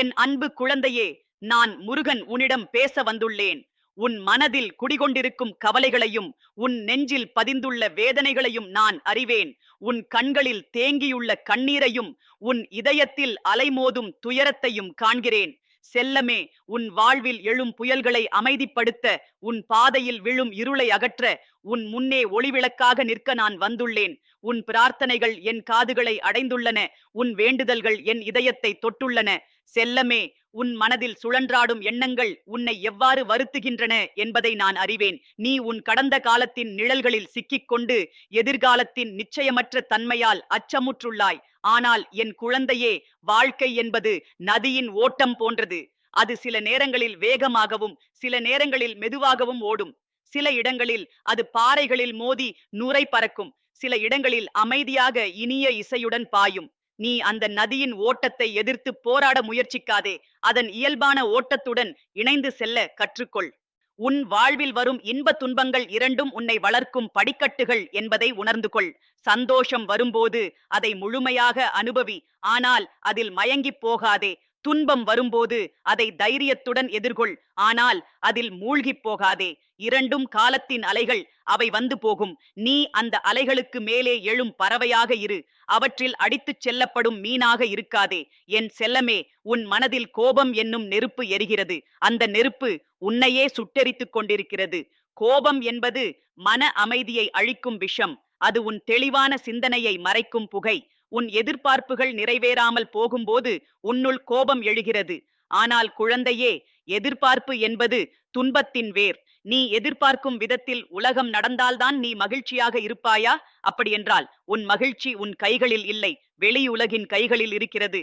என் அன்பு குழந்தையே நான் முருகன் உன்னிடம் பேச வந்துள்ளேன். உன் மனதில் குடிகொண்டிருக்கும் கவலைகளையும் உன் நெஞ்சில் பதிந்துள்ள வேதனைகளையும் நான் அறிவேன். உன் கண்களில் தேங்கியுள்ள கண்ணீரையும் உன் இதயத்தில் அலைமோதும் துயரத்தையும் காண்கிறேன். செல்லமே உன் வாழ்வில் எழும் புயல்களை அமைதிப்படுத்த உன் பாதையில் விழும் இருளை அகற்ற உன் முன்னே ஒளிவிளக்காக நிற்க நான் வந்துள்ளேன். உன் பிரார்த்தனைகள் என் காதுகளை அடைந்துள்ளன உன் வேண்டுதல்கள் என் இதயத்தை தொட்டுள்ளன. செல்லமே உன் மனதில் சுழன்றாடும் எண்ணங்கள் உன்னை எவ்வாறு வருத்துகின்றன என்பதை நான் அறிவேன். நீ உன் கடந்த காலத்தின் நிழல்களில் சிக்கிக்கொண்டு எதிர்காலத்தின் நிச்சயமற்ற தன்மையால் அச்சமுற்றுள்ளாய். ஆனால் என் குழந்தையே வாழ்க்கை என்பது நதியின் ஓட்டம் போன்றது. அது சில நேரங்களில் வேகமாகவும் சில நேரங்களில் மெதுவாகவும் ஓடும். சில இடங்களில் அது பாறைகளில் மோதி நுரை பறக்கும் சில இடங்களில் அமைதியாக இனிய இசையுடன் பாயும். நீ அந்த நதியின் ஓட்டத்தை எதிர்த்து போராட முயற்சிக்காதே. அதன் இயல்பான ஓட்டத்துடன் இணைந்து செல்ல கற்றுக்கொள். உன் வாழ்வில் வரும் இன்ப துன்பங்கள் இரண்டும் உன்னை வளர்க்கும் படிக்கட்டுகள் என்பதை உணர்ந்து கொள். சந்தோஷம் வரும்போது அதை முழுமையாக அனுபவி ஆனால் அதில் மயங்கிப் போகாதே. துன்பம் வரும்போது அதை தைரியத்துடன் எதிர்கொள். ஆனால் அதில் மூழ்கிப் போகாதே. இரண்டும் காலத்தின் அலைகள் அவை வந்து போகும். நீ அந்த அலைகளுக்கு மேலே எழும் பறவையாக இரு. அவற்றில் அடித்துச் செல்லப்படும் மீனாக இருக்காதே. என் செல்லமே உன் மனதில் கோபம் என்னும் நெருப்பு எரிகிறது. அந்த நெருப்பு உன்னையே சுட்டெரித்துக் கொண்டிருக்கிறது. கோபம் என்பது மன அமைதியை அழிக்கும் விஷம். அது உன் தெளிவான சிந்தனையை மறைக்கும் புகை. உன் எதிர்பார்ப்புகள் நிறைவேறாமல் போகும்போது உன்னுள் கோபம் எழுகிறது. ஆனால் குழந்தையே எதிர்பார்ப்பு என்பது துன்பத்தின் வேர். நீ எதிர்பார்க்கும் விதத்தில் உலகம் நடந்தால்தான் நீ மகிழ்ச்சியாக இருப்பாயா? அப்படியென்றால் உன் மகிழ்ச்சி உன் கைகளில் இல்லை வெளியுலகின் கைகளில் இருக்கிறது.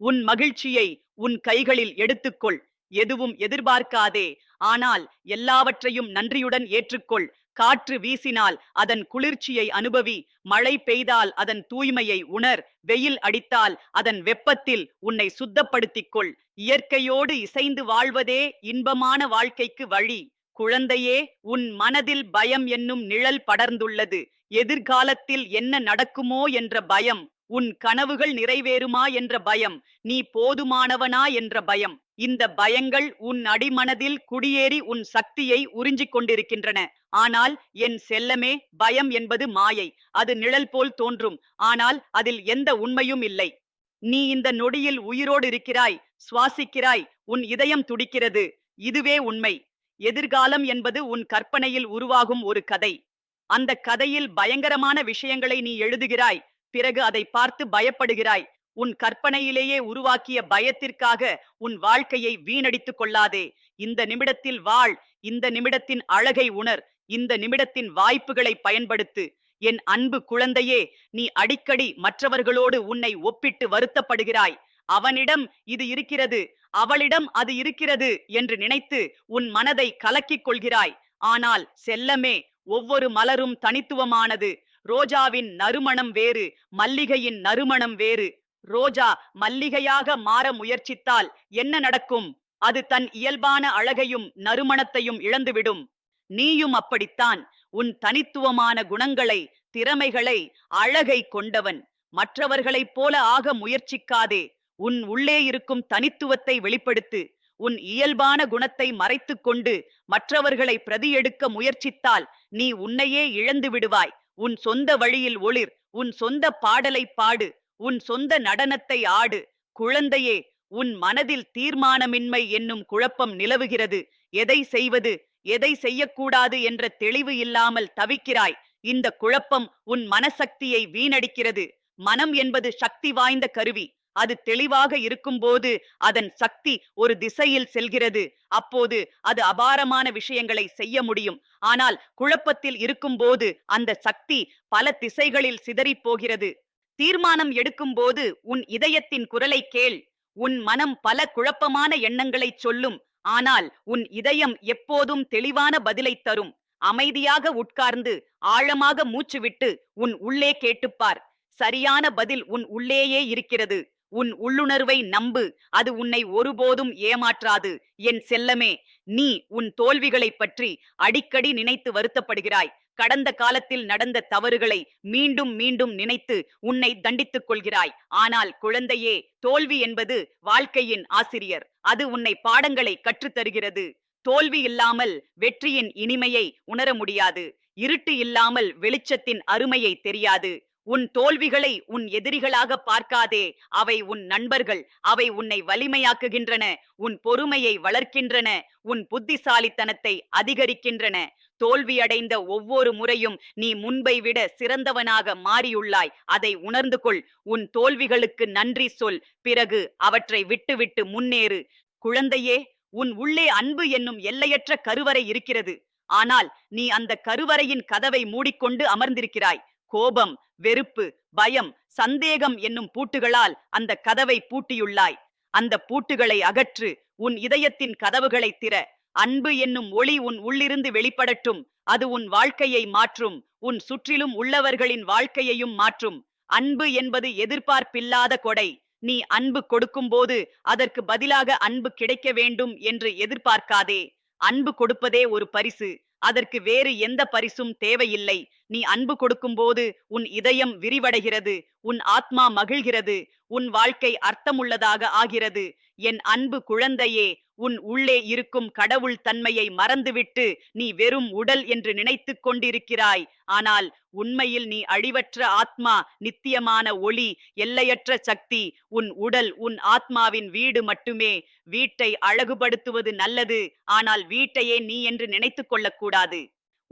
உன் மகிழ்ச்சியை உன் கைகளில் எடுத்துக்கொள். எதுவும் எதிர்பார்க்காதே. ஆனால் எல்லாவற்றையும் நன்றியுடன் ஏற்றுக்கொள். காற்று வீசினால் அதன் குளிர்ச்சியை அனுபவி மழை பெய்தால் அதன் தூய்மையை உணர் வெயில் அடித்தால் அதன் வெப்பத்தில் உன்னை சுத்தப்படுத்திக் கொள் இயற்கையோடு இசைந்து வாழ்வதே இன்பமான வாழ்க்கைக்கு வழி. குழந்தையே உன் மனதில் பயம் என்னும் நிழல் படர்ந்துள்ளது. எதிர்காலத்தில் என்ன நடக்குமோ என்ற பயம் உன் கனவுகள் நிறைவேறுமா என்ற பயம் நீ போதுமானவனா என்ற பயம். இந்த பயங்கள் உன் அடிமனதில் குடியேறி உன் சக்தியை உறிஞ்சிக் கொண்டிருக்கின்றன. ஆனால் என் செல்லமே பயம் என்பது மாயை. அது நிழல் போல் தோன்றும். ஆனால் அதில் எந்த உண்மையும் இல்லை. நீ இந்த நொடியில் உயிரோடு இருக்கிறாய். சுவாசிக்கிறாய். உன் இதயம் துடிக்கிறது. இதுவே உண்மை. எதிர்காலம் என்பது உன் கற்பனையில் உருவாகும் ஒரு கதை. அந்த கதையில் பயங்கரமான விஷயங்களை நீ எழுதுகிறாய். பிறகு அதை பார்த்து பயப்படுகிறாய். உன் கற்பனையிலேயே உருவாக்கிய பயத்திற்காக உன் வாழ்க்கையை வீணடித்துக் கொள்ளாதே. இந்த நிமிடத்தில் வாழ் இந்த நிமிடத்தின் அழகை உணர் இந்த நிமிடத்தின் வாய்ப்புகளை பயன்படுத்து. என் அன்பு குழந்தையே நீ அடிக்கடி மற்றவர்களோடு உன்னை ஒப்பிட்டு வருத்தப்படுகிறாய். அவனிடம் இது இருக்கிறது அவளிடம் அது இருக்கிறது என்று நினைத்து உன் மனதை கலக்கிக் கொள்கிறாய். ஆனால் செல்லமே ஒவ்வொரு மலரும் தனித்துவமானது. ரோஜாவின் நறுமணம் வேறு மல்லிகையின் நறுமணம் வேறு. ரோஜா மல்லிகையாக மாற முயற்சித்தால் என்ன நடக்கும்? அது தன் இயல்பான அழகையும் நறுமணத்தையும் இழந்துவிடும். நீயும் அப்படித்தான். உன் தனித்துவமான குணங்களை திறமைகளை அழகை கொண்டவன். மற்றவர்களைப் போல ஆக முயற்சிக்காதே. உன் உள்ளே இருக்கும் தனித்துவத்தை வெளிப்படுத்து. உன் இயல்பான குணத்தை மறைத்துக் கொண்டு மற்றவர்களை பிரதியெடுக்க முயற்சித்தால் நீ உன்னையே இழந்து விடுவாய் உன் சொந்த வழியில் ஒளிர். உன் சொந்த பாடலை பாடு. உன் சொந்த நடனத்தை ஆடு. குழந்தையே உன் மனதில் தீர்மானமின்மை என்னும் குழப்பம் நிலவுகிறது. எதை செய்வது எதை செய்யக்கூடாது என்ற தெளிவு இல்லாமல் தவிக்கிறாய். இந்த குழப்பம் உன் மனசக்தியை வீணடிக்கிறது. மனம் என்பது சக்தி வாய்ந்த கருவி. அது தெளிவாக இருக்கும்போது அதன் சக்தி ஒரு திசையில் செல்கிறது. அப்போது அது அபாரமான விஷயங்களை செய்ய முடியும். ஆனால் குழப்பத்தில் இருக்கும்போது அந்த சக்தி பல திசைகளில் சிதறிப் போகிறது. தீர்மானம் எடுக்கும்போது உன் இதயத்தின் குரலை கேள். உன் மனம் பல குழப்பமான எண்ணங்களைச் சொல்லும். ஆனால் உன் இதயம் எப்போதும் தெளிவான பதிலைத் தரும். அமைதியாக உட்கார்ந்து ஆழமாக மூச்சுவிட்டு உன் உள்ளே கேட்டுப்பார். சரியான பதில் உன் உள்ளேயே இருக்கிறது. உன் உள்ளுணர்வை நம்பு. அது உன்னை ஒருபோதும் ஏமாற்றாது. என் செல்லமே நீ உன் தோல்விகளைப் பற்றி அடிக்கடி நினைத்து வருத்தப்படுகிறாய். கடந்த காலத்தில் நடந்த தவறுகளை மீண்டும் மீண்டும் நினைத்து உன்னை தண்டித்துக் கொள்கிறாய். ஆனால் குழந்தையே தோல்வி என்பது வாழ்க்கையின் ஆசிரியர். அது உன்னை பாடங்களை கற்றுத் தருகிறது தோல்வி இல்லாமல் வெற்றியின் இனிமையை உணர முடியாது. இருட்டு இல்லாமல் வெளிச்சத்தின் அருமையை தெரியாது. உன் தோல்விகளை உன் எதிரிகளாக பார்க்காதே. அவை உன் நண்பர்கள் அவை உன்னை வலிமையாக்குகின்றன. உன் பொறுமையை வளர்க்கின்றன. உன் புத்திசாலித்தனத்தை அதிகரிக்கின்றன. தோல்வியடைந்த ஒவ்வொரு முறையும் நீ முன்பை விட சிறந்தவனாக மாறியுள்ளாய். அதை உணர்ந்து கொள். உன் தோல்விகளுக்கு நன்றி சொல். பிறகு அவற்றை விட்டுவிட்டு முன்னேறு. குழந்தையே உன் உள்ளே அன்பு என்னும் எல்லையற்ற கருவறை இருக்கிறது. ஆனால் நீ அந்த கருவறையின் கதவை மூடிக்கொண்டு அமர்ந்திருக்கிறாய். கோபம் வெறுப்பு பயம் சந்தேகம் என்னும் பூட்டுகளால் அந்த கதவை பூட்டியுள்ளாய். அந்த பூட்டுகளை அகற்று உன் இதயத்தின் கதவுகளை திற. அன்பு என்னும் ஒளி உன் உள்ளிருந்து வெளிப்படட்டும் அது உன் வாழ்க்கையை மாற்றும் உன் சுற்றிலும் உள்ளவர்களின் வாழ்க்கையையும் மாற்றும். அன்பு என்பது எதிர்பார்ப்பில்லாத கொடை. நீ அன்பு கொடுக்கும்போது அதற்கு பதிலாக அன்பு கிடைக்க வேண்டும் என்று எதிர்பார்க்காதே. அன்பு கொடுப்பதே ஒரு பரிசு. அதற்கு வேறு எந்த பரிசும் தேவையில்லை. நீ அன்பு கொடுக்கும்போது உன் இதயம் விரிவடைகிறது உன் ஆத்மா மகிழ்கிறது உன் வாழ்க்கை அர்த்தமுள்ளதாக ஆகிறது. என் அன்பு குழந்தையே உன் உள்ளே இருக்கும் கடவுள் தன்மையை மறந்துவிட்டு நீ வெறும் உடல் என்று நினைத்துக் கொண்டிருக்கிறாய். ஆனால் உண்மையில் நீ அழிவற்ற ஆத்மா நித்தியமான ஒளி எல்லையற்ற சக்தி உன் உடல் உன் ஆத்மாவின் வீடு மட்டுமே. வீட்டை அழகுபடுத்துவது நல்லது ஆனால் வீட்டையே நீ என்று நினைத்துக் கொள்ளக்கூடாது.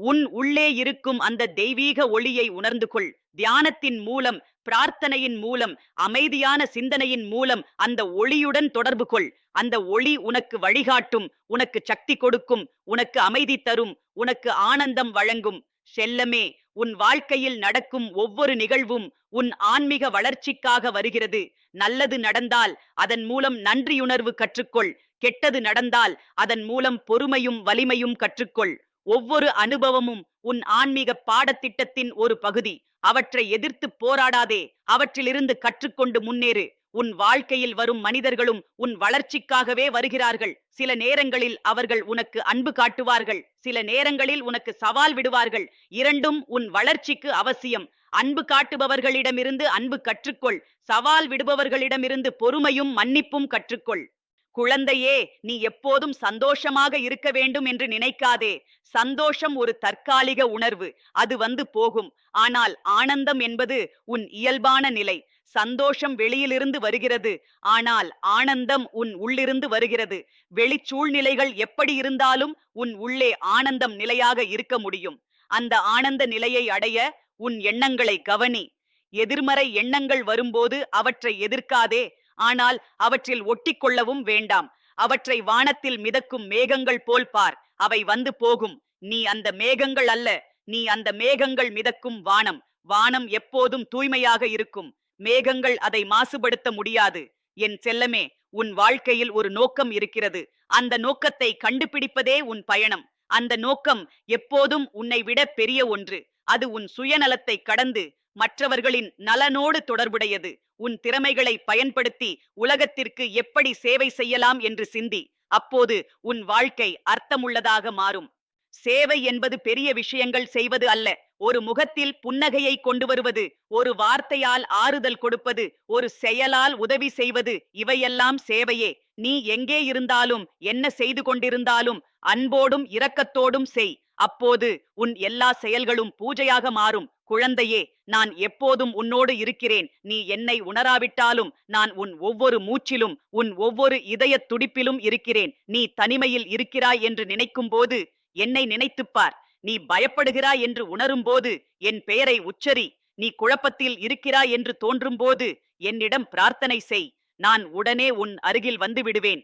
உன் உள்ளே இருக்கும் அந்த தெய்வீக ஒளியை உணர்ந்து கொள் தியானத்தின் மூலம் பிரார்த்தனையின் மூலம் அமைதியான சிந்தனையின் மூலம் அந்த ஒளியுடன் தொடர்பு கொள். அந்த ஒளி உனக்கு வழிகாட்டும் உனக்கு சக்தி கொடுக்கும் உனக்கு அமைதி தரும் உனக்கு ஆனந்தம் வழங்கும். செல்லமே உன் வாழ்க்கையில் நடக்கும் ஒவ்வொரு நிகழ்வும் உன் ஆன்மீக வளர்ச்சிக்காக வருகிறது. நல்லது நடந்தால் அதன் மூலம் நன்றியுணர்வு கற்றுக்கொள். கெட்டது நடந்தால் அதன் மூலம் பொறுமையும் வலிமையும் கற்றுக்கொள். ஒவ்வொரு அனுபவமும் உன் ஆன்மீக பாடத்திட்டத்தின் ஒரு பகுதி. அவற்றை எதிர்த்து போராடாதே. அவற்றிலிருந்து கற்றுக்கொண்டு முன்னேறு. உன் வாழ்க்கையில் வரும் மனிதர்களும் உன் வளர்ச்சிக்காகவே வருகிறார்கள். சில நேரங்களில் அவர்கள் உனக்கு அன்பு காட்டுவார்கள். சில நேரங்களில் உனக்கு சவால் விடுவார்கள். இரண்டும் உன் வளர்ச்சிக்கு அவசியம். அன்பு காட்டுபவர்களிடமிருந்து அன்பு கற்றுக்கொள். சவால் விடுபவர்களிடமிருந்து பொறுமையும் மன்னிப்பும் கற்றுக்கொள். குழந்தையே நீ எப்போதும் சந்தோஷமாக இருக்க வேண்டும் என்று நினைக்காதே. சந்தோஷம் ஒரு தற்காலிக உணர்வு. அது வந்து போகும். ஆனால் ஆனந்தம் என்பது உன் இயல்பான நிலை. சந்தோஷம் வெளியிலிருந்து வருகிறது. ஆனால் ஆனந்தம் உன் உள்ளிருந்து வருகிறது. வெளி சூழ்நிலைகள் எப்படி இருந்தாலும் உன் உள்ளே ஆனந்தம் நிலையாக இருக்க முடியும். அந்த ஆனந்த நிலையை அடைய உன் எண்ணங்களை கவனி. எதிர்மறை எண்ணங்கள் வரும்போது அவற்றை எதிர்க்காதே. ஆனால் அவற்றில் ஒட்டிக்கொள்ளவும் வேண்டாம். அவற்றை வானத்தில் மிதக்கும் மேகங்கள் போல் பார். அவை வந்து போகும். நீ அந்த மேகங்கள் அல்ல. நீ அந்த மேகங்கள் மிதக்கும் வானம். வானம் எப்போதும் தூய்மையாக இருக்கும். மேகங்கள் அதை மாசுபடுத்த முடியாது. என் செல்லமே உன் வாழ்க்கையில் ஒரு நோக்கம் இருக்கிறது. அந்த நோக்கத்தை கண்டுபிடிப்பதே உன் பயணம். அந்த நோக்கம் எப்போதும் உன்னை விட பெரிய ஒன்று. அது உன் சுயநலத்தை கடந்து மற்றவர்களின் நலனோடு தொடர்புடையது. உன் திறமைகளை பயன்படுத்தி உலகத்திற்கு எப்படி சேவை செய்யலாம் என்று சிந்தி. அப்போது உன் வாழ்க்கை அர்த்தமுள்ளதாக மாறும். சேவை என்பது பெரிய விஷயங்கள் செய்வது அல்ல. ஒரு முகத்தில் புன்னகையை கொண்டு வருவது ஒரு வார்த்தையால் ஆறுதல் கொடுப்பது ஒரு செயலால் உதவி செய்வது இவையெல்லாம் சேவையே. நீ எங்கே இருந்தாலும் என்ன செய்து கொண்டிருந்தாலும் அன்போடும் இரக்கத்தோடும் செய். அப்போது உன் எல்லா செயல்களும் பூஜையாக மாறும். குழந்தையே நான் எப்போதும் உன்னோடு இருக்கிறேன். நீ என்னை உணராவிட்டாலும் நான் உன் ஒவ்வொரு மூச்சிலும் உன் ஒவ்வொரு இதய துடிப்பிலும் இருக்கிறேன். நீ தனிமையில் இருக்கிறாய் என்று நினைக்கும் போது என்னை நினைத்துப்பார் நீ பயப்படுகிறாய் என்று உணரும் போது என் பெயரை உச்சரி. நீ குழப்பத்தில் இருக்கிறாய் என்று தோன்றும் போது என்னிடம் பிரார்த்தனை செய். நான் உடனே உன் அருகில் வந்து விடுவேன்.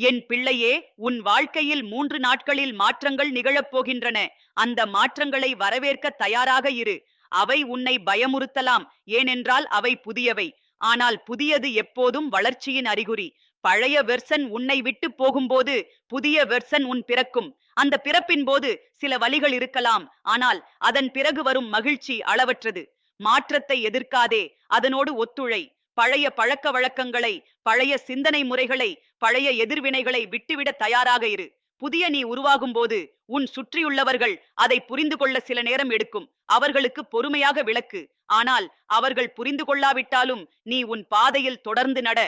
என் பிள்ளையே உன் வாழ்க்கையில் மூன்று நாட்களில் மாற்றங்கள் நிகழப் போகின்றன. அந்த மாற்றங்களை வரவேற்க தயாராக இரு. அவை உன்னை பயமுறுத்தலாம். ஏனென்றால் அவை புதியவை. ஆனால் புதியது எப்போதும் வளர்ச்சியின் அறிகுறி. பழைய வெர்சன் உன்னை விட்டு போகும்போது புதிய வெர்சன் உன் பிறக்கும். அந்த பிறப்பின் போது சில வழிகள் இருக்கலாம். ஆனால் அதன் பிறகு வரும் மகிழ்ச்சி அளவற்றது. மாற்றத்தை எதிர்க்காதே. அதனோடு ஒத்துழை. பழைய பழக்க வழக்கங்களை பழைய சிந்தனை முறைகளை பழைய எதிர்வினைகளை விட்டுவிட தயாராக இரு. புதிய நீ உருவாகும் போது உன் சுற்றியுள்ளவர்கள் அதை புரிந்து கொள்ள சில நேரம் எடுக்கும். அவர்களுக்கு பொறுமையாக விளக்கு. ஆனால் அவர்கள் புரிந்து கொள்ளாவிட்டாலும் நீ உன் பாதையில் தொடர்ந்து நட.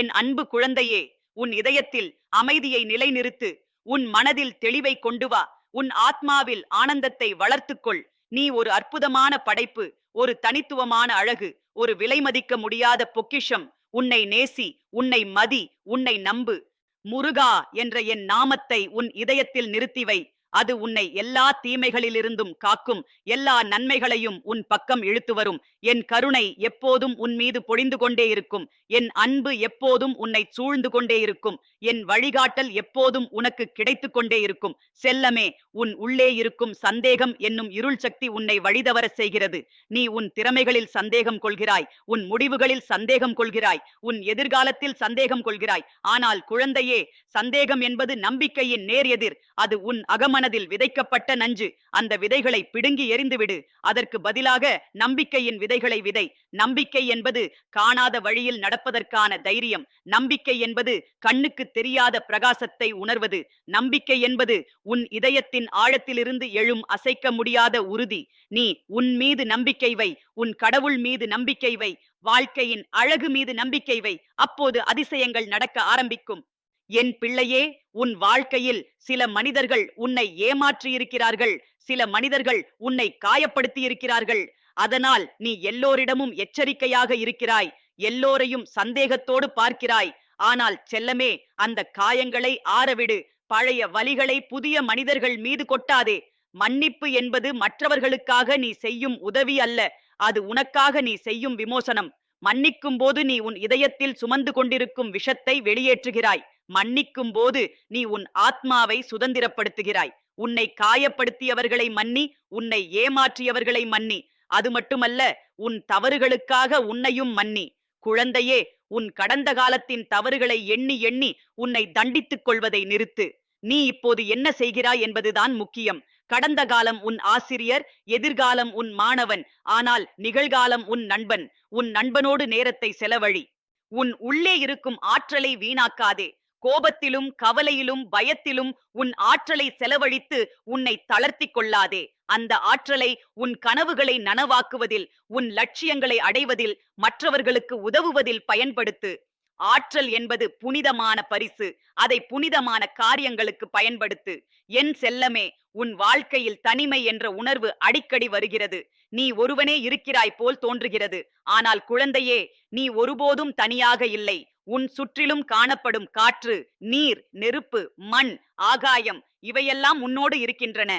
என் அன்பு குழந்தையே உன் இதயத்தில் அமைதியை நிலைநிறுத்து. உன் மனதில் தெளிவை கொண்டு வா. உன் ஆத்மாவில் ஆனந்தத்தை வளர்த்துக்கொள். நீ ஒரு அற்புதமான படைப்பு ஒரு தனித்துவமான அழகு. ஒரு விலை மதிக்க முடியாத பொக்கிஷம். உன்னை நேசி உன்னை மதி உன்னை நம்பு. முருகா என்ற என் நாமத்தை உன் இதயத்தில் நிறுத்தி வை. அது உன்னை எல்லா தீமைகளிலிருந்தும் காக்கும் எல்லா நன்மைகளையும் உன் பக்கம் இழுத்து வரும். என் கருணை எப்போதும் உன் மீது பொழிந்து கொண்டே இருக்கும். என் அன்பு எப்போதும் உன்னை சூழ்ந்து கொண்டே இருக்கும். என் வழிகாட்டல் எப்போதும் உனக்கு கிடைத்து கொண்டே இருக்கும். செல்லமே உன் உள்ளே இருக்கும் சந்தேகம் என்னும் இருள் சக்தி உன்னை வழிதவர செய்கிறது. நீ உன் திறமைகளில் சந்தேகம் கொள்கிறாய். உன் முடிவுகளில் சந்தேகம் கொள்கிறாய். உன் எதிர்காலத்தில் சந்தேகம் கொள்கிறாய். ஆனால் குழந்தையே சந்தேகம் என்பது நம்பிக்கையின் நேர் எதிர். அது உன் அகமன மனதில் விதைக்கப்பட்ட நஞ்சு. அந்த விதைகளை பிடுங்கி எறிந்துவிடு. அதற்கு பதிலாக நம்பிக்கையின் விதைகளை விதை. நம்பிக்கை என்பது காணாத வழியில் நடப்பதற்கான தைரியம். நம்பிக்கை என்பது கண்ணுக்கு தெரியாத பிரகாசத்தை உணர்வது. நம்பிக்கை என்பது உன் இதயத்தின் ஆழத்திலிருந்து எழும் அசைக்க முடியாத உறுதி. நீ உன் மீது நம்பிக்கை வை. உன் கடவுள் மீது நம்பிக்கை வை. வாழ்க்கையின் அழகு மீது நம்பிக்கை வை. அப்போது அதிசயங்கள் நடக்க ஆரம்பிக்கும். என் பிள்ளையே உன் வாழ்க்கையில் சில மனிதர்கள் உன்னை ஏமாற்றி இருக்கிறார்கள் சில மனிதர்கள் உன்னை காயப்படுத்தி இருக்கிறார்கள் அதனால் நீ எல்லோரிடமும் எச்சரிக்கையாக இருக்கிறாய். எல்லோரையும் சந்தேகத்தோடு பார்க்கிறாய். ஆனால் செல்லமே அந்த காயங்களை ஆறவிடு. பழைய வலிகளை புதிய மனிதர்கள் மீது கொட்டாதே. மன்னிப்பு என்பது மற்றவர்களுக்காக நீ செய்யும் உதவி அல்ல. அது உனக்காக நீ செய்யும் விமோசனம். மன்னிக்கும் போது நீ உன் இதயத்தில் சுமந்து கொண்டிருக்கும் விஷத்தை வெளியேற்றுகிறாய். மன்னிக்கும் போது நீ உன் ஆத்மாவை சுதந்திரப்படுத்துகிறாய். உன்னை காயப்படுத்தியவர்களை மன்னி உன்னை ஏமாற்றியவர்களை மன்னி. அது மட்டுமல்ல உன் தவறுகளுக்காக உன்னையும் மன்னி. குழந்தையே உன் கடந்த காலத்தின் தவறுகளை எண்ணி எண்ணி உன்னை தண்டித்துக் கொள்வதை நிறுத்து. நீ இப்போது என்ன செய்கிறாய் என்பதுதான் முக்கியம். கடந்த காலம் உன் ஆசிரியர் எதிர்காலம் உன் மாணவன் ஆனால் நிகழ்காலம் உன் நண்பன். உன் நண்பனோடு நேரத்தை செலவழி. உன் உள்ளே இருக்கும் ஆற்றலை வீணாக்காதே. கோபத்திலும் கவலையிலும் பயத்திலும் உன் ஆற்றலை செலவழித்து உன்னை தளர்த்திக் கொள்ளாதே. அந்த ஆற்றலை உன் கனவுகளை நனவாக்குவதில் உன் லட்சியங்களை அடைவதில் மற்றவர்களுக்கு உதவுவதில் பயன்படுத்து. ஆற்றல் என்பது புனிதமான பரிசு. அதை புனிதமான காரியங்களுக்கு பயன்படுத்து. என் செல்லமே உன் வாழ்க்கையில் தனிமை என்ற உணர்வு அடிக்கடி வருகிறது. நீ ஒருவனே இருக்கிறாய் போல் தோன்றுகிறது. ஆனால் குழந்தையே நீ ஒருபோதும் தனியாக இல்லை. உன் சுற்றிலும் காணப்படும் காற்று நீர் நெருப்பு மண் ஆகாயம் இவையெல்லாம் உன்னோடு இருக்கின்றன.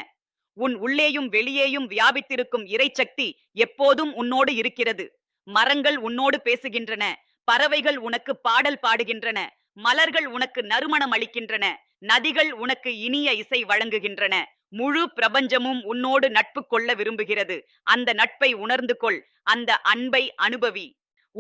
உன் உள்ளேயும் வெளியேயும் வியாபித்திருக்கும் இறைச்சக்தி எப்போதும் உன்னோடு இருக்கிறது. மரங்கள் உன்னோடு பேசுகின்றன பறவைகள் உனக்கு பாடல் பாடுகின்றன மலர்கள் உனக்கு நறுமணம் அளிக்கின்றன நதிகள் உனக்கு இனிய இசை வழங்குகின்றன. முழு பிரபஞ்சமும் உன்னோடு நட்பு கொள்ள விரும்புகிறது. அந்த நட்பை உணர்ந்து கொள். அந்த அன்பை அனுபவி.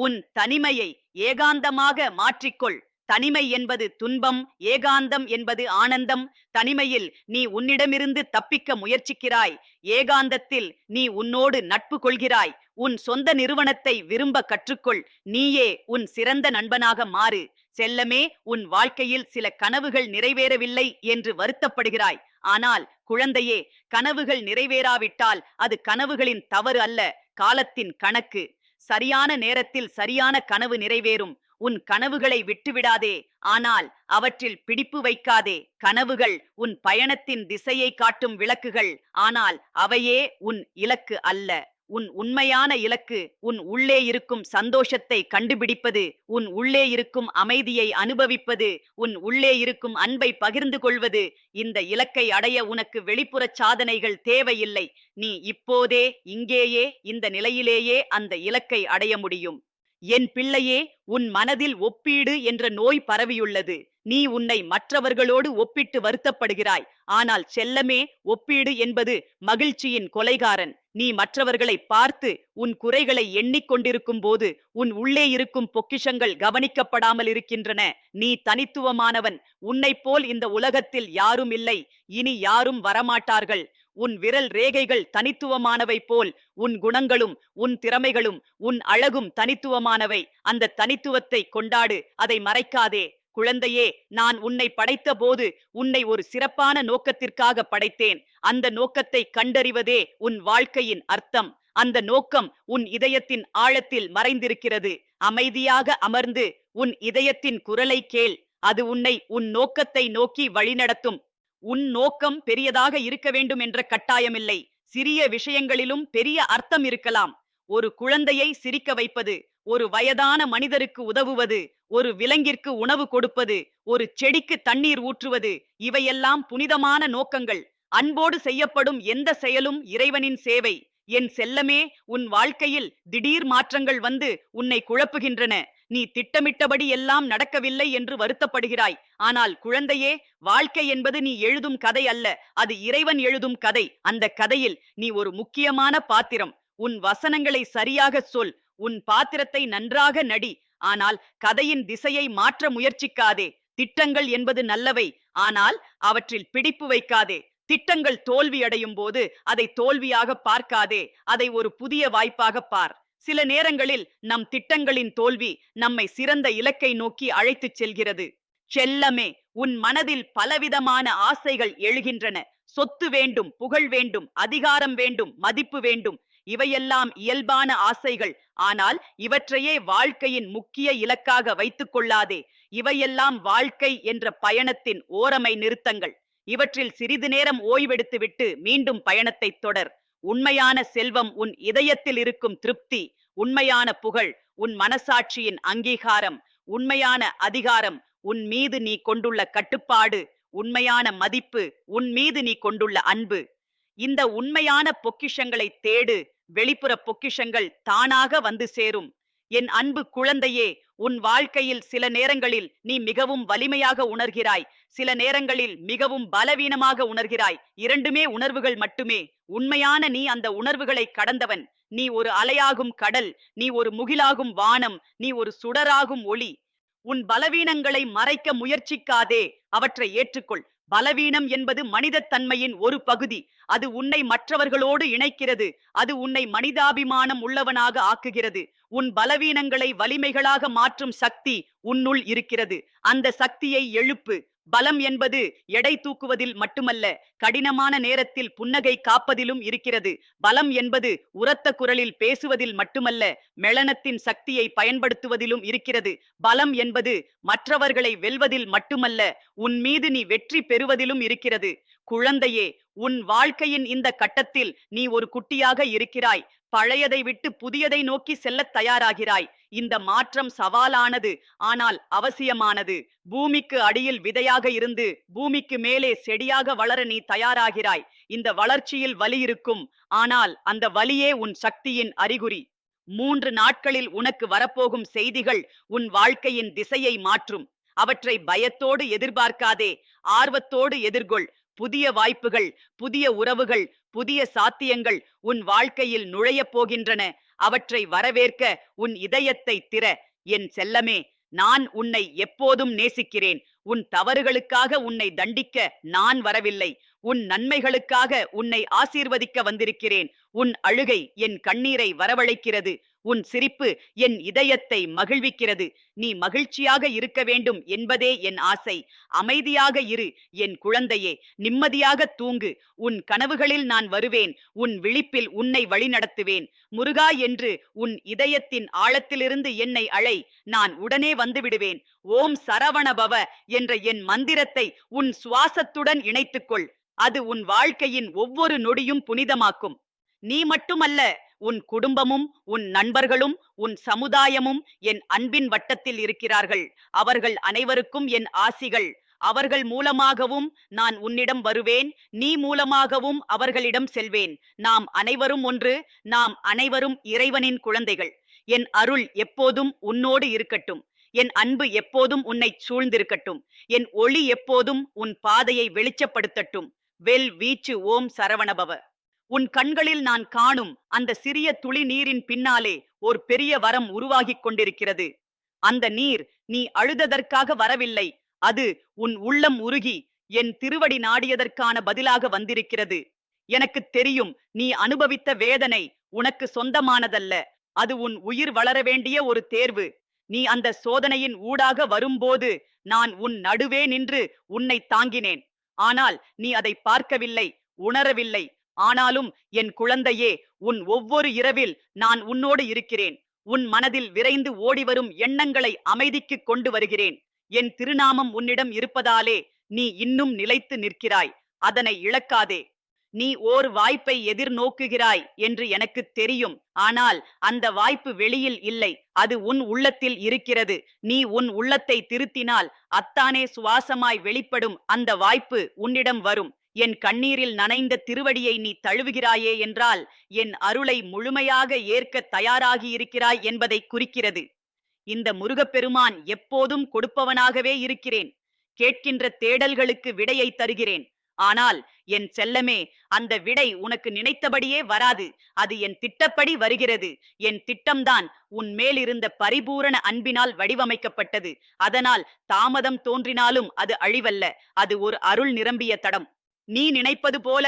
உன் தனிமையை ஏகாந்தமாக மாற்றிக்கொள். தனிமை என்பது துன்பம் ஏகாந்தம் என்பது ஆனந்தம். தனிமையில் நீ உன்னிடமிருந்து தப்பிக்க முயற்சிக்கிறாய். ஏகாந்தத்தில் நீ உன்னோடு நட்பு கொள்கிறாய். உன் சொந்த நிறுவனத்தை விரும்ப கற்றுக்கொள். நீயே உன் சிறந்த நண்பனாக மாறு. செல்லமே உன் வாழ்க்கையில் சில கனவுகள் நிறைவேறவில்லை என்று வருத்தப்படுகிறாய். ஆனால் குழந்தையே கனவுகள் நிறைவேறாவிட்டால் அது கனவுகளின் தவறு அல்ல. காலத்தின் கணக்கு. சரியான நேரத்தில் சரியான கனவு நிறைவேறும். உன் கனவுகளை விட்டுவிடாதே. ஆனால் அவற்றில் பிடிப்பு வைக்காதே. கனவுகள் உன் பயணத்தின் திசையை காட்டும் விளக்குகள். ஆனால் அவையே உன் இலக்கு அல்ல. உன் உண்மையான இலக்கு உன் உள்ளே இருக்கும் சந்தோஷத்தை கண்டுபிடிப்பது உன் உள்ளே இருக்கும் அமைதியை அனுபவிப்பது உன் உள்ளே இருக்கும் அன்பை பகிர்ந்து கொள்வது இந்த இலக்கை அடைய உனக்கு வெளிப்புற சாதனைகள் தேவையில்லை. நீ இப்போதே இங்கேயே இந்த நிலையிலேயே அந்த இலக்கை அடைய முடியும். என் பிள்ளையே உன் மனதில் ஒப்பீடு என்ற நோய் பரவியுள்ளது. நீ உன்னை மற்றவர்களோடு ஒப்பிட்டு வருத்தப்படுகிறாய். ஆனால் செல்லமே ஒப்பீடு என்பது மகிழ்ச்சியின் கொலைகாரன். நீ மற்றவர்களை பார்த்து உன் குறைகளை எண்ணிக்கொண்டிருக்கும் போது உன் உள்ளே இருக்கும் பொக்கிஷங்கள் கவனிக்கப்படாமல் இருக்கின்றன. நீ தனித்துவமானவன். உன்னைப் போல் இந்த உலகத்தில் யாரும் இல்லை. இனி யாரும் வரமாட்டார்கள். உன் விரல் ரேகைகள் தனித்துவமானவை போல் உன் குணங்களும் உன் திறமைகளும் உன் அழகும் தனித்துவமானவை. அந்த தனித்துவத்தை கொண்டாடு. அதை மறைக்காதே. குழந்தையே நான் உன்னை படைத்த போது உன்னை ஒரு சிறப்பான நோக்கத்திற்காக படைத்தேன். அந்த நோக்கத்தை கண்டறிவதே உன் வாழ்க்கையின் அர்த்தம். அந்த நோக்கம் உன் இதயத்தின் ஆழத்தில் மறைந்திருக்கிறது. அமைதியாக அமர்ந்து உன் இதயத்தின் குரலை கேள். அது உன்னை உன் நோக்கத்தை நோக்கி வழிநடத்தும். உன் நோக்கம் பெரியதாக இருக்க வேண்டும் என்ற கட்டாயமில்லை. சிறிய விஷயங்களிலும் பெரிய அர்த்தம் இருக்கலாம். ஒரு குழந்தையை சிரிக்க வைப்பது ஒரு வயதான மனிதருக்கு உதவுவது ஒரு விலங்கிற்கு உணவு கொடுப்பது ஒரு செடிக்கு தண்ணீர் ஊற்றுவது இவையெல்லாம் புனிதமான நோக்கங்கள். அன்போடு செய்யப்படும் எந்த செயலும் இறைவனின் சேவை. என் செல்லமே உன் வாழ்க்கையில் திடீர் மாற்றங்கள் வந்து உன்னை குழப்புகின்றன. நீ திட்டமிட்டபடி எல்லாம் நடக்கவில்லை என்று வருத்தப்படுகிறாய். ஆனால் குழந்தையே வாழ்க்கை என்பது நீ எழுதும் கதை அல்ல. அது இறைவன் எழுதும் கதை. அந்த கதையில் நீ ஒரு முக்கியமான பாத்திரம். உன் வசனங்களை சரியாக சொல். உன் பாத்திரத்தை நன்றாக நடி. ஆனால் கதையின் திசையை மாற்ற முயற்சிக்காதே. திட்டங்கள் என்பது நல்லவை. ஆனால் அவற்றில் பிடிப்பு வைக்காதே. திட்டங்கள் தோல்வி அடையும் போது அதை தோல்வியாக பார்க்காதே. அதை ஒரு புதிய வாய்ப்பாக பார். சில நேரங்களில் நம் திட்டங்களின் தோல்வி நம்மை சிறந்த இலக்கை நோக்கி அழைத்துச் செல்கிறது. செல்லமே உன் மனதில் பலவிதமான ஆசைகள் எழுகின்றன. சொத்து வேண்டும் புகழ் வேண்டும் அதிகாரம் வேண்டும் மதிப்பு வேண்டும். இவையெல்லாம் இயல்பான ஆசைகள். ஆனால் இவற்றையே வாழ்க்கையின் முக்கிய இலக்காக வைத்துக் கொள்ளாதே. இவையெல்லாம் வாழ்க்கை என்ற பயணத்தின் ஓரமை நிறுத்தங்கள். இவற்றில் சிறிது நேரம் ஓய்வெடுத்துவிட்டு மீண்டும் பயணத்தை தொடர். உண்மையான செல்வம் உன் இதயத்தில் இருக்கும் திருப்தி உண்மையான புகழ் உன் மனசாட்சியின் அங்கீகாரம் உண்மையான அதிகாரம் உன் மீது நீ கொண்டுள்ள கட்டுப்பாடு உண்மையான மதிப்பு உன் மீது நீ கொண்டுள்ள அன்பு. இந்த உண்மையான பொக்கிஷங்களை தேடு வெளிப்புற பொக்கிஷங்கள் தானாக வந்து சேரும். என் அன்பு குழந்தையே உன் வாழ்க்கையில் சில நேரங்களில் நீ மிகவும் வலிமையாக உணர்கிறாய். சில நேரங்களில் மிகவும் பலவீனமாக உணர்கிறாய். இரண்டுமே உணர்வுகள் மட்டுமே. உண்மையான நீ அந்த உணர்வுகளை கடந்தவன். நீ ஒரு அலையாகும் கடல் நீ ஒரு முகிலாகும் வானம் நீ ஒரு சுடராகும் ஒளி. உன் பலவீனங்களை மறைக்க முயற்சிக்காதே அவற்றை ஏற்றுக்கொள். பலவீனம் என்பது மனிதத் தன்மையின் ஒரு பகுதி. அது உன்னை மற்றவர்களோடு இணைக்கிறது. அது உன்னை மனிதாபிமானம் உள்ளவனாக ஆக்குகிறது. உன் பலவீனங்களை வலிமைகளாக மாற்றும் சக்தி உன்னுள் இருக்கிறது. அந்த சக்தியை எழுப்பு. பலம் என்பது எடை தூக்குவதில் மட்டுமல்ல கடினமான நேரத்தில் புன்னகை காப்பதிலும் இருக்கிறது. பலம் என்பது உரத்த குரலில் பேசுவதில் மட்டுமல்ல மெளனத்தின் சக்தியை பயன்படுத்துவதிலும் இருக்கிறது. பலம் என்பது மற்றவர்களை வெல்வதில் மட்டுமல்ல உன் மீது நீ வெற்றி பெறுவதிலும் இருக்கிறது. குழந்தையே உன் வாழ்க்கையின் இந்த கட்டத்தில் நீ ஒரு குட்டியாக இருக்கிறாய். பழையதை விட்டு புதியதை நோக்கி செல்லத் தயாராகிறாய். இந்த மாற்றம் சவாலானது ஆனால் அவசியமானது. பூமிக்கு அடியில் விதையாக இருந்து பூமிக்கு மேலே செடியாக வளர நீ தயாராகிறாய். இந்த வளர்ச்சியில் வலி இருக்கும் ஆனால் அந்த வலியே உன் சக்தியின் அறிகுறி. மூன்று நாட்களில் உனக்கு வரப்போகும் செய்திகள் உன் வாழ்க்கையின் திசையை மாற்றும். அவற்றை பயத்தோடு எதிர்பார்க்காதே ஆர்வத்தோடு எதிர்கொள். புதிய வாய்ப்புகள் புதிய உறவுகள் புதிய சாத்தியங்கள் உன் வாழ்க்கையில் நுழையப் போகின்றன. அவற்றை வரவேற்க உன் இதயத்தை திற. என் செல்லமே நான் உன்னை எப்போதும் நேசிக்கிறேன். உன் தவறுகளுக்காக உன்னை தண்டிக்க நான் வரவில்லை. உன் நன்மைகளுக்காக உன்னை ஆசீர்வதிக்க வந்திருக்கிறேன். உன் அழுகை என் கண்ணீரை வரவழைக்கிறது. உன் சிரிப்பு என் இதயத்தை மகிழ்விக்கிறது. நீ மகிழ்ச்சியாக இருக்க வேண்டும் என்பதே என் ஆசை. அமைதியாக இரு என் குழந்தையே. நிம்மதியாக தூங்கு. உன் கனவுகளில் நான் வருவேன். உன் விழிப்பில் உன்னை வழிநடத்துவேன். முருகா என்று உன் இதயத்தின் ஆழத்திலிருந்து என்னை அழை. நான் உடனே வந்து விடுவேன். ஓம் சரவணபவ என்ற என் மந்திரத்தை உன் சுவாசத்துடன் இணைத்துக்கொள். அது உன் வாழ்க்கையின் ஒவ்வொரு நொடியும் புனிதமாக்கும். நீ மட்டுமல்ல உன் குடும்பமும் உன் நண்பர்களும் உன் சமுதாயமும் என் அன்பின் வட்டத்தில் இருக்கிறார்கள். அவர்கள் அனைவருக்கும் என் ஆசிகள். அவர்கள் மூலமாகவும் நான் உன்னிடம் வருவேன். நீ மூலமாகவும் அவர்களிடம் செல்வேன். நாம் அனைவரும் ஒன்று நாம் அனைவரும் இறைவனின் குழந்தைகள். என் அருள் எப்போதும் உன்னோடு இருக்கட்டும். என் அன்பு எப்போதும் உன்னை சூழ்ந்திருக்கட்டும். என் ஒளி எப்போதும் உன் பாதையை வெளிச்சப்படுத்தட்டும். வெல் வீச்சு ஓம் சரவணபவ. உன் கண்களில் நான் காணும் அந்த சிறிய துளி நீரின் பின்னாலே ஒரு பெரிய வரம் உருவாகிக் கொண்டிருக்கிறது. அந்த நீர் நீ அழுததற்காக வரவில்லை. அது உன் உள்ளம் உருகி என் திருவடி நாடியதற்கான பதிலாக வந்திருக்கிறது. எனக்கு தெரியும் நீ அனுபவித்த வேதனை உனக்கு சொந்தமானதல்ல. அது உன் உயிர் வளர வேண்டிய ஒரு தேர்வு. நீ அந்த சோதனையின் ஊடாக வரும்போது நான் உன் நடுவே நின்று உன்னை தாங்கினேன். ஆனால் நீ அதை பார்க்கவில்லை உணரவில்லை. ஆனாலும் என் குழந்தையே உன் ஒவ்வொரு இரவில் நான் உன்னோடு இருக்கிறேன். உன் மனதில் விரைந்து ஓடிவரும் எண்ணங்களை அமைதிக்கு கொண்டு வருகிறேன். என் திருநாமம் உன்னிடம் இருப்பதாலே நீ இன்னும் நிலைத்து நிற்கிறாய். அதனை இழக்காதே. நீ ஓர் வாய்ப்பை எதிர்நோக்குகிறாய் என்று எனக்கு தெரியும். ஆனால் அந்த வாய்ப்பு வெளியில் இல்லை. அது உன் உள்ளத்தில் இருக்கிறது. நீ உன் உள்ளத்தை திருத்தினால் அத்தானே சுவாசமாய் வெளிப்படும் அந்த வாய்ப்பு உன்னிடம் வரும். என் கண்ணீரில் நனைந்த திருவடியை நீ தழுவுகிறாயே என்றால் என் அருளை முழுமையாக ஏற்க தயாராகி இருக்கிறாய் என்பதை குறிக்கிறது. இந்த முருகப்பெருமான் எப்போதும் கொடுப்பவனாகவே இருக்கிறேன். கேட்கின்ற தேடல்களுக்கு விடையை தருகிறேன். ஆனால் என் செல்லமே அந்த விடை உனக்கு நினைத்தபடியே வராது. அது என் திட்டப்படி வருகிறது. என் திட்டம்தான் உன் மேலிருந்த பரிபூரண அன்பினால் வடிவமைக்கப்பட்டது. அதனால் தாமதம் தோன்றினாலும் அது அழிவல்ல. அது ஒரு அருள் நிரம்பிய தடம். நீ நினைப்பது போல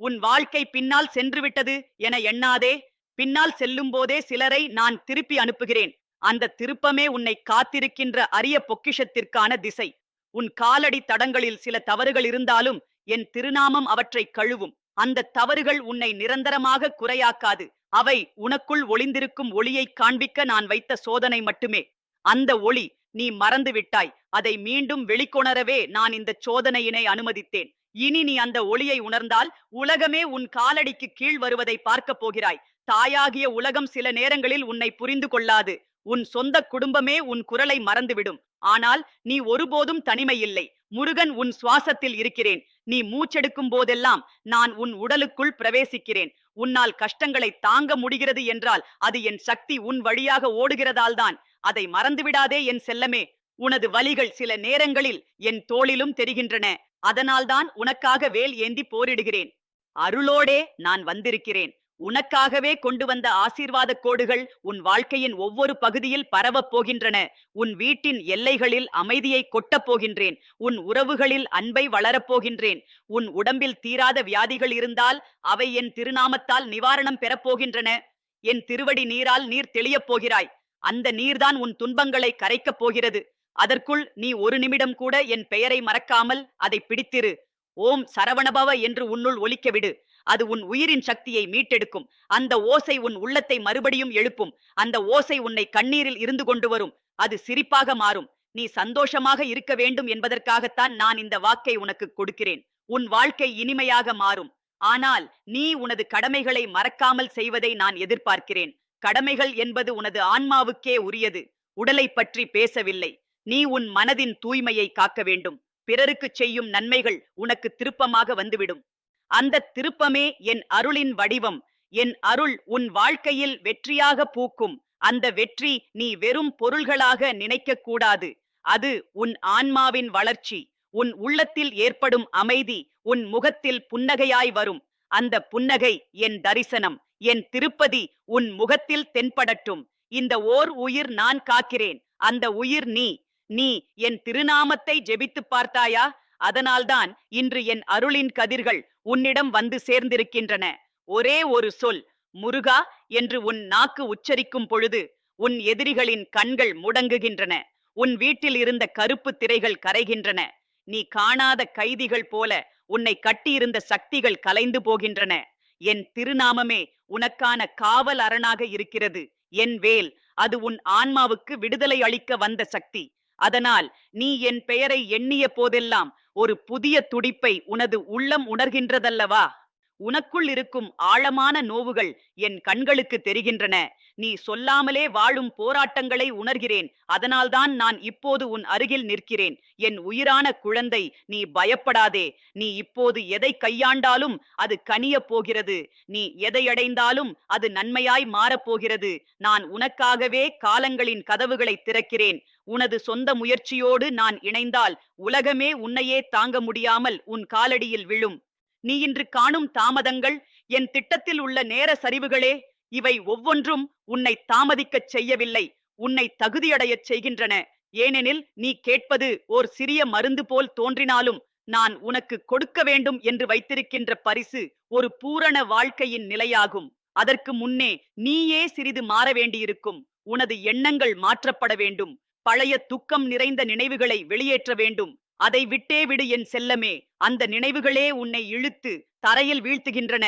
உன் வாழ்க்கை பின்னால் சென்று விட்டது என எண்ணாதே. பின்னால் செல்லும் போதே சிலரை நான் திருப்பி அனுப்புகிறேன். அந்த திருப்பமே உன்னை காத்திருக்கின்ற அரிய பொக்கிஷத்திற்கான திசை. உன் காலடி தடங்களில் சில தவறுகள் இருந்தாலும் என் திருநாமம் அவற்றை கழுவும். அந்த தவறுகள் உன்னை நிரந்தரமாக குறையாக்காது. அவை உனக்குள் ஒளிந்திருக்கும் ஒளியை காண்பிக்க நான் வைத்த சோதனை மட்டுமே. அந்த ஒளி நீ மறந்து விட்டாய் அதை மீண்டும் வெளிக்கொணரவே நான் இந்த சோதனையினை அனுமதித்தேன். இனி நீ அந்த ஒளியை உணர்ந்தால் உலகமே உன் காலடிக்கு கீழ் வருவதை பார்க்கப் போகிறாய். தாயாகிய உலகம் சில நேரங்களில் உன்னை புரிந்து கொள்ளாது. உன் சொந்த குடும்பமே உன் குரலை மறந்துவிடும். ஆனால் நீ ஒருபோதும் தனிமை இல்லை முருகன் உன் சுவாசத்தில் இருக்கிறேன். நீ மூச்செடுக்கும் போதெல்லாம் நான் உன் உடலுக்குள் பிரவேசிக்கிறேன். உன்னால் கஷ்டங்களை தாங்க முடிகிறது என்றால் அது என் சக்தி உன் வழியாக ஓடுகிறதால்தான். அதை மறந்துவிடாதே என் செல்லமே. உனது வலிகள் சில நேரங்களில் என் தோளிலும் தெரிகின்றன. அதனால்தான் உனக்காக வேல் ஏந்தி போரிடுகிறேன். அருளோடே நான் வந்திருக்கிறேன். உனக்காகவே கொண்டு வந்த ஆசீர்வாத கோடுகள் உன் வாழ்க்கையின் ஒவ்வொரு பகுதியில் பரவப் போகின்றன. உன் வீட்டின் எல்லைகளில் அமைதியை கொட்டப் போகின்றேன். உன் உறவுகளில் அன்பை வளரப் போகின்றேன். உன் உடம்பில் தீராத வியாதிகள் இருந்தால் அவை என் திருநாமத்தால் நிவாரணம் பெறப் போகின்றன. என் திருவடி நீரால் நீர் தெளியப் போகிறாய். அந்த நீர்தான் உன் துன்பங்களை கரைக்கப் போகிறது. அதற்குள் நீ ஒரு நிமிடம் கூட என் பெயரை மறக்காமல் அதை பிடித்திரு. ஓம் சரவணபவ என்று உன்னுள் ஒலிக்க விடு. அது உன் உயிரின் சக்தியை மீட்டெடுக்கும். அந்த ஓசை உன் உள்ளத்தை மறுபடியும் எழுப்பும். அந்த ஓசை உன்னை கண்ணீரில் இருந்து கொண்டு வரும். அது சிரிப்பாக மாறும். நீ சந்தோஷமாக இருக்க வேண்டும் என்பதற்காகத்தான் நான் இந்த வாக்கை உனக்கு கொடுக்கிறேன். உன் வாழ்க்கை இனிமையாக மாறும். ஆனால் நீ உனது கடமைகளை மறக்காமல் செய்வதை நான் எதிர்பார்க்கிறேன். கடமைகள் என்பது உனது ஆன்மாவுக்கே உரியது. உடலை பற்றி பேசவில்லை. நீ உன் மனதின் தூய்மையை காக்க வேண்டும். பிறருக்கு செய்யும் நன்மைகள் உனக்கு திருப்பமாக வந்துவிடும். அந்த திருப்பமே என் அருளின் வடிவம். என் அருள் உன் வாழ்க்கையில் வெற்றியாக பூக்கும். அந்த வெற்றி நீ வெறும் பொருள்களாக நினைக்க கூடாது. அது உன் ஆன்மாவின் வளர்ச்சி. உன் உள்ளத்தில் ஏற்படும் அமைதி உன் முகத்தில் புன்னகையாய் வரும். அந்த புன்னகை என் தரிசனம். என் திருப்பதி உன் முகத்தில் தென்படட்டும். இந்த ஓர் உயிர் நான் காக்கிறேன். அந்த உயிர் நீ. நீ என் திருநாமத்தை ஜெபித்து பார்த்தாயா? அதனால்தான் இன்று என் அருளின் கதிர்கள் உன்னிடம் வந்து சேர்ந்திருக்கின்றன. ஒரே ஒரு சொல் முருகா என்று உன் நாக்கு உச்சரிக்கும் பொழுது உன் எதிரிகளின் கண்கள் முடங்குகின்றன. உன் வீட்டில் இருந்த கருப்பு திரைகள் கரைகின்றன. நீ காணாத கைதிகள் போல உன்னை கட்டியிருந்த சக்திகள் கலைந்து போகின்றன. என் திருநாமமே உனக்கான காவல் அரணாக இருக்கிறது. என் வேல் அது உன் ஆன்மாவுக்கு விடுதலை அளிக்க வந்த சக்தி. அதனால் நீ என் பெயரை எண்ணிய போதெல்லாம் ஒரு புதிய துடிப்பை உனது உள்ளம் உணர்கின்றதல்லவா? உனக்குள் இருக்கும் ஆழமான நோவுகள் என் கண்களுக்கு தெரிகின்றன. நீ சொல்லாமலே வாழும் போராட்டங்களை உணர்கிறேன். அதனால்தான் நான் இப்போது உன் அருகில் நிற்கிறேன். என் உயிரான குழந்தை நீ பயப்படாதே. நீ இப்போது எதை கையாண்டாலும் அது கனியப் போகிறது. நீ எதை அடைந்தாலும் அது நன்மையாய் மாறப்போகிறது நான் உனக்காகவே காலங்களின் கதவுகளை திறக்கிறேன். உனது சொந்த முயற்சியோடு நான் இணைந்தால் உலகமே உன்னையே தாங்க முடியாமல் உன் காலடியில் விழும். நீ இன்று காணும் தாமதங்கள் என் திட்டத்தில் உள்ள நேர சரிவுகளே இவை ஒவ்வொன்றும் உன்னை தாமதிக்கச் செய்யவில்லை உன்னை தகுதியடையச் செய்கின்றன. ஏனெனில் நீ கேட்பது ஓர் சிறிய மருந்து போல் தோன்றினாலும் நான் உனக்கு கொடுக்க வேண்டும் என்று வைத்திருக்கின்ற பரிசு ஒரு பூரண வாழ்க்கையின் நிலையாகும். அதற்கு முன்னே நீயே சிறிது மாற வேண்டியிருக்கும். உனது எண்ணங்கள் மாற்றப்பட வேண்டும். பழைய துக்கம் நிறைந்த நினைவுகளை வெளியேற்ற வேண்டும். அதை விட்டே விடு என் செல்லமே. அந்த நினைவுகளே உன்னை இழுத்து தரையில் வீழ்த்துகின்றன.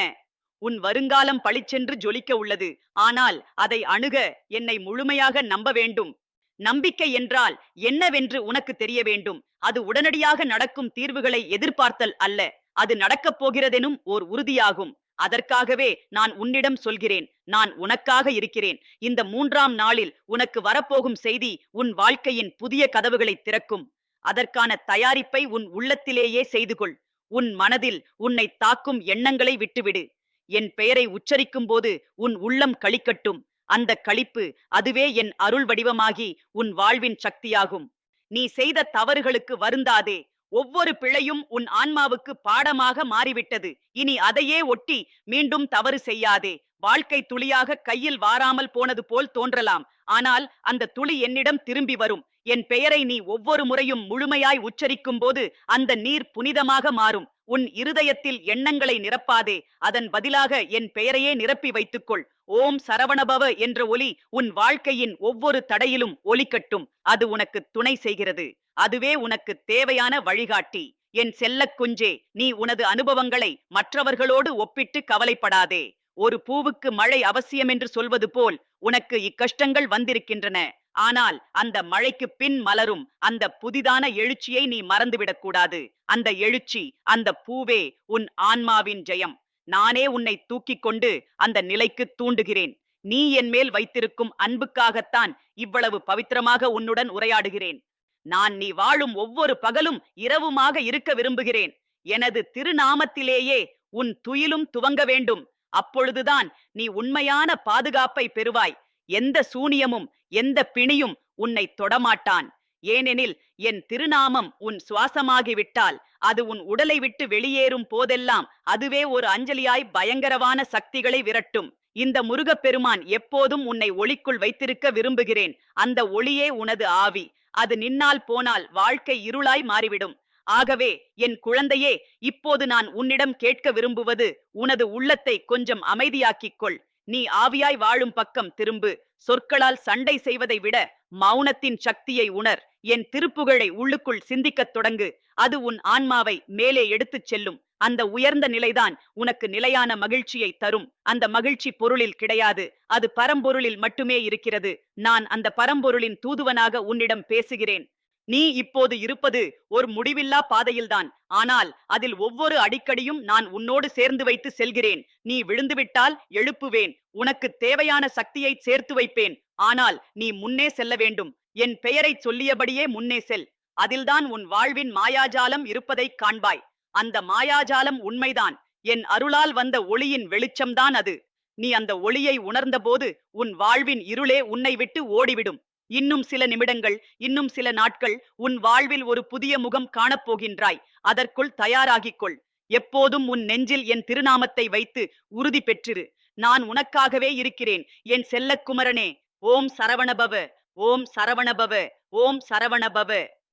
உன் வருங்காலம் பளிச்சென்று ஜொலிக்க உள்ளது. ஆனால் அதை அணுக என்னை முழுமையாக நம்ப வேண்டும். நம்பிக்கை என்றால் என்னவென்று உனக்கு தெரிய வேண்டும். அது உடனடியாக நடக்கும் தீர்வுகளை எதிர்பார்த்தல் அல்ல. அது நடக்கப் போகிறதெனும் ஓர் உறுதியாகும். அதற்காகவே நான் உன்னிடம் சொல்கிறேன் நான் உனக்காக இருக்கிறேன். இந்த மூன்றாம் நாளில் உனக்கு வரப்போகும் செய்தி உன் வாழ்க்கையின் புதிய கதவுகளை திறக்கும். அதற்கான தயாரிப்பை உன் உள்ளத்திலேயே செய்து கொள் உன் மனதில் உன்னை தாக்கும் எண்ணங்களை விட்டுவிடு. என் பெயரை உச்சரிக்கும் போது உன் உள்ளம் களிக்கட்டும். அந்த களிப்பு அதுவே என் அருள் வடிவமாகி உன் வாழ்வின் சக்தியாகும். நீ செய்த தவறுகளுக்கு வருந்தாதே. ஒவ்வொரு பிழையும் உன் ஆன்மாவுக்கு பாடமாக மாறிவிட்டது. இனி அதையே ஒட்டி மீண்டும் தவறு செய்யாதே. வாழ்க்கை துளியாக கையில் வாராமல் போனது போல் தோன்றலாம். ஆனால் அந்த துளி என்னிடம் திரும்பி வரும். என் பெயரை நீ ஒவ்வொரு முறையும் முழுமையாய் உச்சரிக்கும் போது அந்த நீர் புனிதமாக மாறும். உன் இருதயத்தில் எண்ணங்களை நிரப்பாதே. அதன் பதிலாக என் பெயரையே நிரப்பி வைத்துக்கொள். ஓம் சரவணபவ என்ற ஒலி உன் வாழ்க்கையின் ஒவ்வொரு தடையிலும் ஒலிக்கட்டும். அது உனக்கு துணை செய்கிறது. அதுவே உனக்கு தேவையான வழிகாட்டி. என் செல்லக் குஞ்சே நீ உனது அனுபவங்களை மற்றவர்களோடு ஒப்பிட்டு கவலைப்படாதே. ஒரு பூவுக்கு மழை அவசியம் என்று சொல்வது போல் உனக்கு இக்கஷ்டங்கள் வந்திருக்கின்றன. ஆனால் அந்த மழைக்கு பின் மலரும் அந்த புதிதான எழுச்சியை நீ மறந்துவிடக்கூடாது. அந்த எழுச்சி அந்த பூவே உன் ஆன்மாவின் ஜெயம். நானே உன்னை தூக்கிக் கொண்டு அந்த நிலைக்கு தூண்டுகிறேன். நீ என் மேல் வைத்திருக்கும் அன்புக்காகத்தான் இவ்வளவு பவித்திரமாக உன்னுடன் உரையாடுகிறேன். நான் நீ வாழும் ஒவ்வொரு பகலும் இரவுமாக இருக்க விரும்புகிறேன். எனது திருநாமத்திலேயே உன் துயிலும் துவங்க வேண்டும். அப்பொழுதுதான் நீ உண்மையான பாதுகாப்பை பெறுவாய். எந்த சூனியமும் எந்த பிணியும் உன்னை தொடமாட்டான். ஏனெனில் என் திருநாமம் உன் சுவாசமாகிவிட்டால் அது உன் உடலை விட்டு வெளியேறும் போதெல்லாம் அதுவே ஒரு அஞ்சலியாய் பயங்கரமான சக்திகளை விரட்டும். இந்த முருகப்பெருமான் எப்போதும் உன்னை ஒளிக்குள் வைத்திருக்க விரும்புகிறேன். அந்த ஒளியே உனது ஆவி. அது நின்னால் போனால் வாழ்க்கை இருளாய் மாறிவிடும். ஆகவே என் குழந்தையே இப்போது நான் உன்னிடம் கேட்க விரும்புவது உனது உள்ளத்தை கொஞ்சம் அமைதியாக்கிக் கொள். நீ ஆவியாய் வாழும் பக்கம் திரும்பு. சொற்களால் சண்டை செய்வதை விட மௌனத்தின் சக்தியை உணர். என் திருப்புகழை உள்ளுக்குள் சிந்திக்கத் தொடங்கு. அது உன் ஆன்மாவை மேலே எடுத்துச் செல்லும். அந்த உயர்ந்த நிலைதான் உனக்கு நிலையான மகிழ்ச்சியை தரும். அந்த மகிழ்ச்சி பொருளில் கிடையாது. அது பரம்பொருளில் மட்டுமே இருக்கிறது. நான் அந்த பரம்பொருளின் தூதுவனாக உன்னிடம் பேசுகிறேன். நீ இப்போது இருப்பது ஒரு முடிவில்லா பாதையில்தான். ஆனால் அதில் ஒவ்வொரு அடிக்கடியும் நான் உன்னோடு சேர்ந்து வைத்து செல்கிறேன். நீ விழுந்துவிட்டால் எழுப்புவேன். உனக்கு தேவையான சக்தியை சேர்த்து வைப்பேன். ஆனால் நீ முன்னே செல்ல வேண்டும். என் பெயரை சொல்லியபடியே முன்னே செல். அதில்தான் உன் வாழ்வின் மாயாஜாலம் இருப்பதைக் காண்பாய். அந்த மாயாஜாலம் உண்மைதான். என் அருளால் வந்த ஒளியின் வெளிச்சம்தான் அது. நீ அந்த ஒளியை உணர்ந்தபோது உன் வாழ்வின் இருளே உன்னை விட்டு ஓடிவிடும். இன்னும் சில நிமிடங்கள் இன்னும் சில நாட்கள் உன் வாழ்வில் ஒரு புதிய முகம் காணப்போகின்றாய். அதற்குள் தயாராகிக் கொள் எப்போதும் உன் நெஞ்சில் என் திருநாமத்தை வைத்து உறுதி பெற்றிரு. நான் உனக்காகவே இருக்கிறேன். என் செல்லக்குமரனே ஓம் சரவணபவ ஓம் சரவணபவ ஓம் சரவணபவ.